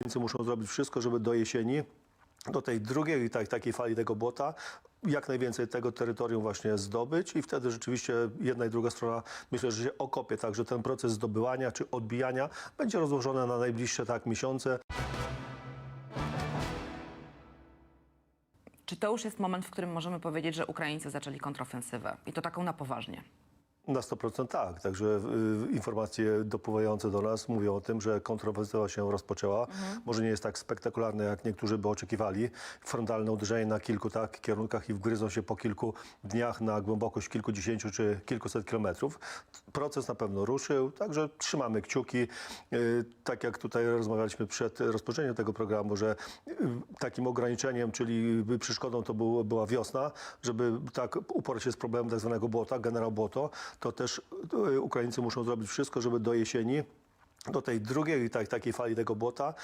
Ukraińcy muszą zrobić wszystko, żeby do jesieni, do tej drugiej tak, takiej fali tego błota, jak najwięcej tego terytorium właśnie zdobyć i wtedy rzeczywiście jedna i druga strona myślę, że się okopie, także ten proces zdobywania czy odbijania będzie rozłożony na najbliższe tak miesiące. Czy to już jest moment, w którym możemy powiedzieć, że Ukraińcy zaczęli kontrofensywę i to taką na poważnie? Na 100% tak. Także y, informacje dopływające do nas mówią o tym, że kontrowersywa się rozpoczęła. Może nie jest tak spektakularne, jak niektórzy by oczekiwali. Frontalne uderzenie na kilku tak kierunkach i wgryzą się po kilku dniach na głębokość kilkudziesięciu czy kilkuset kilometrów. Proces na pewno ruszył, także trzymamy kciuki. Y, Tak jak tutaj rozmawialiśmy przed rozpoczęciem tego programu, że y, takim ograniczeniem, czyli przeszkodą to było, była wiosna, żeby tak uporać się z problemem tak zwanego błota, generał błoto, to też y, Ukraińcy muszą zrobić wszystko, żeby do jesieni do tej drugiej tak, takiej fali tego błota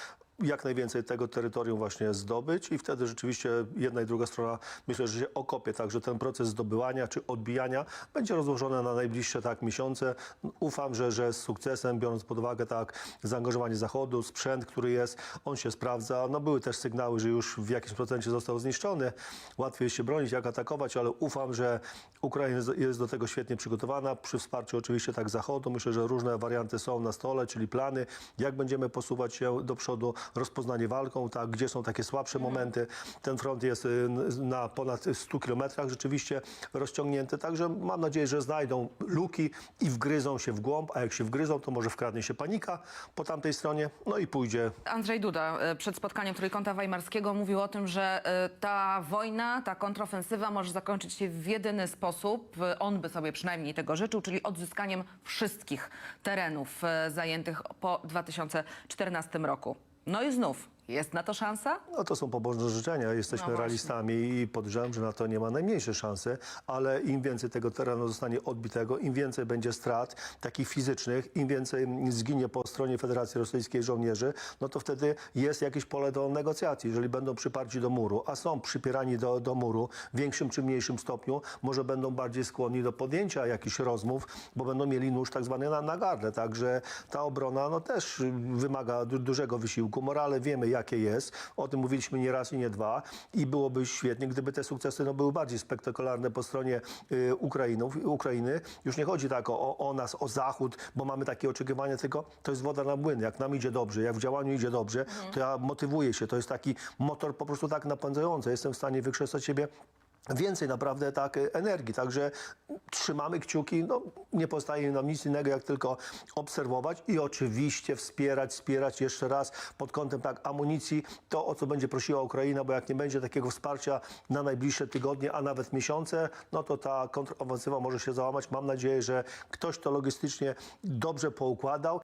jak najwięcej tego terytorium właśnie zdobyć i wtedy rzeczywiście jedna i druga strona myślę, że się okopie, także ten proces zdobywania czy odbijania będzie rozłożony na najbliższe tak miesiące. Ufam, że, że z sukcesem, biorąc pod uwagę tak zaangażowanie Zachodu, sprzęt, który jest, on się sprawdza. No były też sygnały, że już w jakimś procencie został zniszczony. Łatwiej się bronić, jak atakować, ale ufam, że Ukraina jest do tego świetnie przygotowana, przy wsparciu oczywiście tak Zachodu. Myślę, że różne warianty są na stole, czyli plany, jak będziemy posuwać się do przodu, rozpoznanie walką, tak, gdzie są takie słabsze momenty. Ten front jest y, na ponad 100 kilometrach rzeczywiście rozciągnięty, także mam nadzieję, że znajdą luki i wgryzą się w głąb, a jak się wgryzą, to może wkradnie się panika po tamtej stronie, no i pójdzie Andrzej Duda e, przed spotkaniem Trójkąta Weimarskiego mówił o tym, że e, ta wojna, ta kontrofensywa może zakończyć się w jedyny sposób, on by sobie przynajmniej tego życzył, czyli odzyskaniem wszystkich terenów zajętych po 2014 roku. No i znów, jest na to szansa? No to są pobożne życzenia. Jesteśmy No właśnie. realistami i podejrzewam, że na to nie ma najmniejszej szansy, ale im więcej tego terenu zostanie odbitego, im więcej będzie strat takich fizycznych, im więcej zginie po stronie Federacji Rosyjskiej żołnierzy, no to wtedy jest jakieś pole do negocjacji. Jeżeli będą przyparci do muru, a są przypierani do, do muru w większym czy mniejszym stopniu, może będą bardziej skłonni do podjęcia jakichś rozmów, bo będą mieli nóż tak zwany na, na gardle. Także ta obrona no, też y, wymaga du dużego wysiłku. Morale wiemy, jakie jest. O tym mówiliśmy nie raz i nie dwa. I byłoby świetnie, gdyby te sukcesy no, były bardziej spektakularne po stronie y, Ukrainów, Ukrainy. Już nie chodzi tak o, o nas, o Zachód, bo mamy takie oczekiwania, tylko to jest woda na młyn. Jak nam idzie dobrze, jak w działaniu idzie dobrze, to ja motywuję się. To jest taki motor po prostu tak napędzający. Jestem w stanie wykrzesać siebie więcej naprawdę tak e, energii. Także trzymamy kciuki, no, nie pozostaje nam nic innego, jak tylko obserwować i oczywiście wspierać, wspierać jeszcze raz pod kątem tak amunicji, to o co będzie prosiła Ukraina, bo jak nie będzie takiego wsparcia na najbliższe tygodnie, a nawet miesiące, no to ta kontrofensywa może się załamać. Mam nadzieję, że ktoś to logistycznie dobrze poukładał.